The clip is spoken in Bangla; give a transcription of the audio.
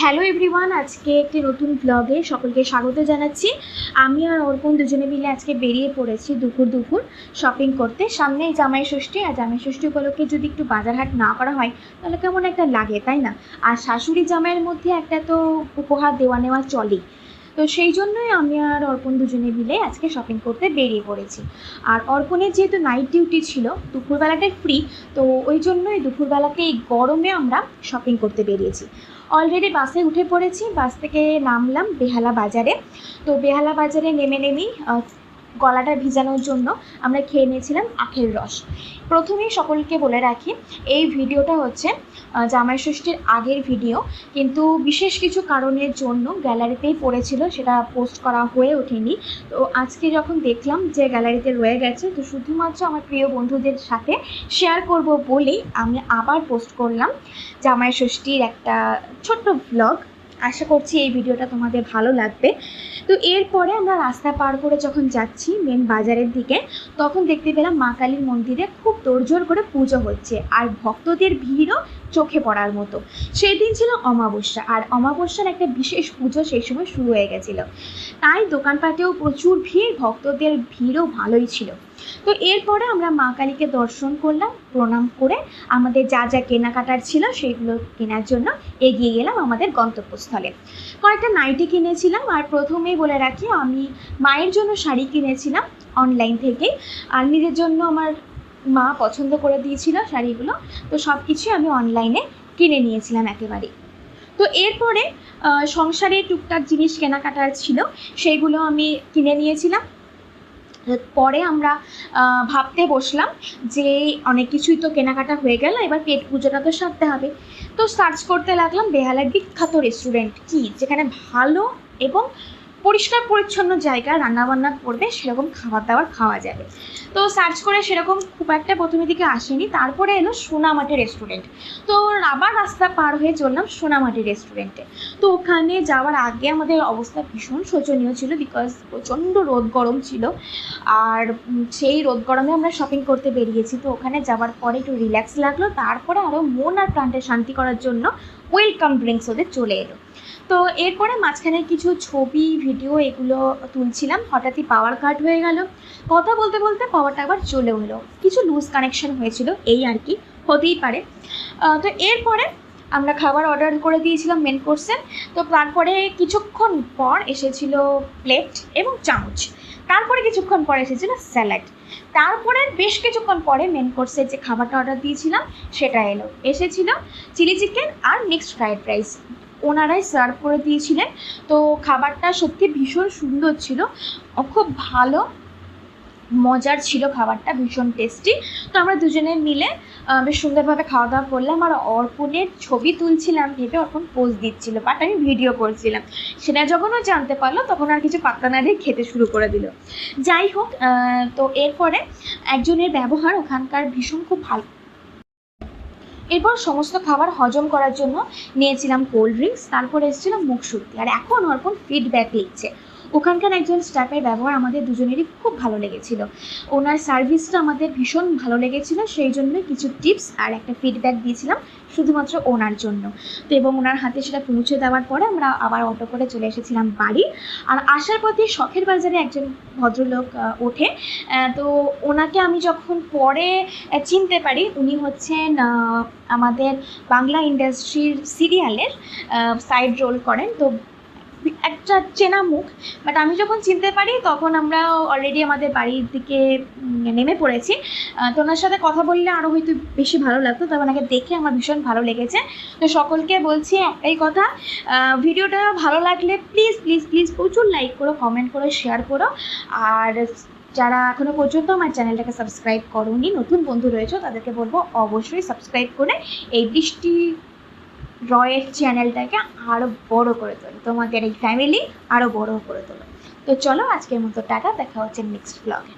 হ্যালো এভরিওয়ান আজকে একটি নতুন ব্লগে সকলকে স্বাগত জানাচ্ছি। আমি আর অর্পণ দুজনে মিলে আজকে বেরিয়ে পড়েছি দুপুর দুপুর শপিং করতে। সামনেই জামাই ষষ্ঠী, আর জামাই ষষ্ঠী উপলক্ষে যদি একটু বাজারহাট না করা হয়, তাহলে কেমন একটা লাগে, তাই না? আর শাশুড়ি জামাইয়ের মধ্যে একটা তো উপহার দেওয়া নেওয়া চলেই। তো সেই জন্যই আমি আর অর্পণ দুজনে মিলে আজকে শপিং করতে বেরিয়ে পড়েছি। আর অর্পণের যেহেতু নাইট ডিউটি ছিল, দুপুরবেলাটাই ফ্রি তো ওই জন্যই দুপুরবেলাতে এই গরমে আমরা শপিং করতে বেরিয়েছি। অলরেডি বাসে উঠে পড়েছি বাস থেকে নামলাম বেহালা বাজারে। তো বেহালা বাজারে নেমে নেমেই গলাটা ভিজানোর জন্য আমরা খেয়ে নিয়েছিলাম আখের রস। প্রথমেই সকলকে বলে রাখি, এই ভিডিওটা হচ্ছে জামাই ষষ্ঠীর আগের ভিডিও। কিন্তু বিশেষ কিছু কারণের জন্য গ্যালারিতেই পড়েছিল, সেটা পোস্ট করা হয়ে ওঠেনি। তো আজকে যখন দেখলাম যে গ্যালারিতে রয়ে গেছে, তো শুধুমাত্র আমার প্রিয় বন্ধুদের সাথে শেয়ার করব বলেই আমি আবার পোস্ট করলাম জামাই ষষ্ঠীর একটা ছোট্ট ব্লগ আশা করছি এই ভিডিওটা তোমাদের ভালো লাগবে। তো এরপরে আমরা রাস্তা পার করে যখন যাচ্ছি মেন বাজারের দিকে, তখন দেখতে পেলাম মা কালীর মন্দিরে খুব তোড়জোড় করে পুজো হচ্ছে। আর ভক্তদের ভিড়ও চোখে পড়ার মতো। সেই দিন ছিল অমাবস্যা, আর অমাবস্যার একটা বিশেষ পুজো সেই সময় শুরু হয়ে গেছিল। তাই দোকানপাটেও প্রচুর ভিড়, ভক্তদের ভিড়ও ভালোই ছিল। তো এরপরে আমরা মা কালীকে দর্শন করলাম, প্রণাম করে আমাদের যা যা কেনাকাটার ছিল সেগুলো কেনার জন্য এগিয়ে গেলাম আমাদের গন্তব্যস্থলে। কয়েকটা নাইটি কিনেছিলাম আর প্রথমেই বলে রাখি, আমি মায়ের জন্য শাড়ি কিনেছিলাম অনলাইন থেকেই। আর নিজের জন্য আমার মা পছন্দ করে দিয়েছিল শাড়িগুলো, তো সব কিছুই আমি অনলাইনে কিনে নিয়েছিলাম একেবারে তো এরপরে সংসারে টুকটাক জিনিস কেনাকাটার ছিল সেইগুলো আমি কিনে নিয়েছিলাম। পরে আমরা ভাবতে বসলাম যে অনেক কিছুই তো কেনাকাটা হয়ে গেল, এবার পেট পুজোটা তো সারতে হবে। তো সার্চ করতে লাগলাম বেহালার বিখ্যাত রেস্টুরেন্ট কি, যেখানে ভালো এবং পরিষ্কার পরিচ্ছন্ন জায়গা রান্নাবান্না করবে, সেরকম খাবার দাবার খাওয়া যাবে। তো সার্চ করে সেরকম খুব একটা প্রথমে দিকে আসেনি, তারপরে এলো সোনামাটি রেস্টুরেন্ট তো আবার রাস্তা পার হয়ে চললাম সোনামাটি রেস্টুরেন্টে তো ওখানে যাওয়ার আগে আমাদের অবস্থা ভীষণ শোচনীয় ছিল বিকজ প্রচণ্ড রোদ গরম ছিল। আর সেই রোদ গরমে আমরা শপিং করতে বেরিয়েছি। তো ওখানে যাওয়ার পরে একটু রিল্যাক্স লাগল, তারপরে আরও মন আর প্রাণটা শান্তি করার জন্য ওয়েলকাম ড্রিঙ্কস ওদের চলে এলো। তো এরপরে মাঝখানে কিছু ছবি ভিডিও এগুলো তুলছিলাম। হঠাৎই পাওয়ার কাট হয়ে গেল। কথা বলতে বলতে পাওয়ারটা আবার চলেও এলো। কিছু লুজ কানেকশন হয়েছিল, এই আর কি, হতেই পারে। তো এরপরে আমরা খাবার অর্ডার করে দিয়েছিলাম মেন কোর্সে তো তারপরে কিছুক্ষণ পর এসেছিল প্লেট এবং চামচ। তারপরে কিছুক্ষণ পরে এসেছিল স্যালাড তারপরে বেশ কিছুক্ষণ পরে মেন কোর্সের যে খাবারটা অর্ডার দিয়েছিলাম, সেটা এলো। এসেছিল চিলি চিকেন আর মিক্সড ফ্রাইড রাইস ওনারাই সার্ভ করে দিয়েছিলেন। তো খাবারটা সত্যি ভীষণ সুন্দর ছিল। খুব ভালো মজার ছিল খাবারটা, ভীষণ টেস্টি তো আমরা দুজনে মিলে বেশ সুন্দরভাবে খাওয়া দাওয়া করলাম আর অর্পণের ছবি তুলছিলাম ভেবে অর্পণ পোজ দিচ্ছিল বাট আমি ভিডিও করছিলাম। সেটা যখন ও জানতে পারল, তখন আর কিছু পাত্তা না দিয়ে খেতে শুরু করে দিল। যাই হোক তো এরপরে একজনের ব্যবহার ওখানকার ভীষণ খুব ভালো। এরপর সমস্ত খাবার হজম করার জন্য নিয়েছিলাম কোল্ড ড্রিঙ্কস তারপর এসেছিল মুখ শুদ্ধি আর এখন অর্পণ ফিডব্যাক লিখছে ওখানকার একজন স্টাফের ব্যবহার আমাদের দুজনেরই খুব ভালো লেগেছিল। ওনার সার্ভিসটা আমাদের ভীষণ ভালো লেগেছিল, সেই জন্য কিছু টিপস আর একটা ফিডব্যাক দিয়েছিলাম শুধুমাত্র ওনার জন্য। তো এবং ওনার হাতে সেটা পৌঁছে দেওয়ার পরে আমরা আবার অটো করে চলে এসেছিলাম বাড়ি। আর আসার পথে শখের বাজারে একজন ভদ্রলোক ওঠে। তো ওনাকে আমি যখন পরে চিনতে পারি, উনি হচ্ছেন আমাদের বাংলা ইন্ডাস্ট্রির সিরিয়ালের সাইড রোল করেন। তো একটা চেনা মুখ বাট আমি যখন চিনতে পারি তখন আমরা অলরেডি আমাদের বাড়ির দিকে নেমে পড়েছি। তো ওনার সাথে কথা বললে আরও হয়তো বেশি ভালো লাগতো, তবে ওনাকে দেখে আমার ভীষণ ভালো লেগেছে। তো সকলকে বলছি একটাই কথা ভিডিওটা ভালো লাগলে প্লিজ প্লিজ প্লিজ প্রচুর লাইক করো কমেন্ট করো শেয়ার করো। আর যারা এখনও পর্যন্ত আমার চ্যানেলটাকে সাবস্ক্রাইব করোনি, নতুন বন্ধু রয়েছে, তাদেরকে বলব অবশ্যই সাবস্ক্রাইব করে এই বৃষ্টি রয়ের চ্যানেলটাকে আরও বড় করে তোলো। তোমাদের এই ফ্যামিলি আরও বড় করে তোলো। তো চলো আজকের মতো টাকা দেখা হচ্ছে নেক্সট ব্লগে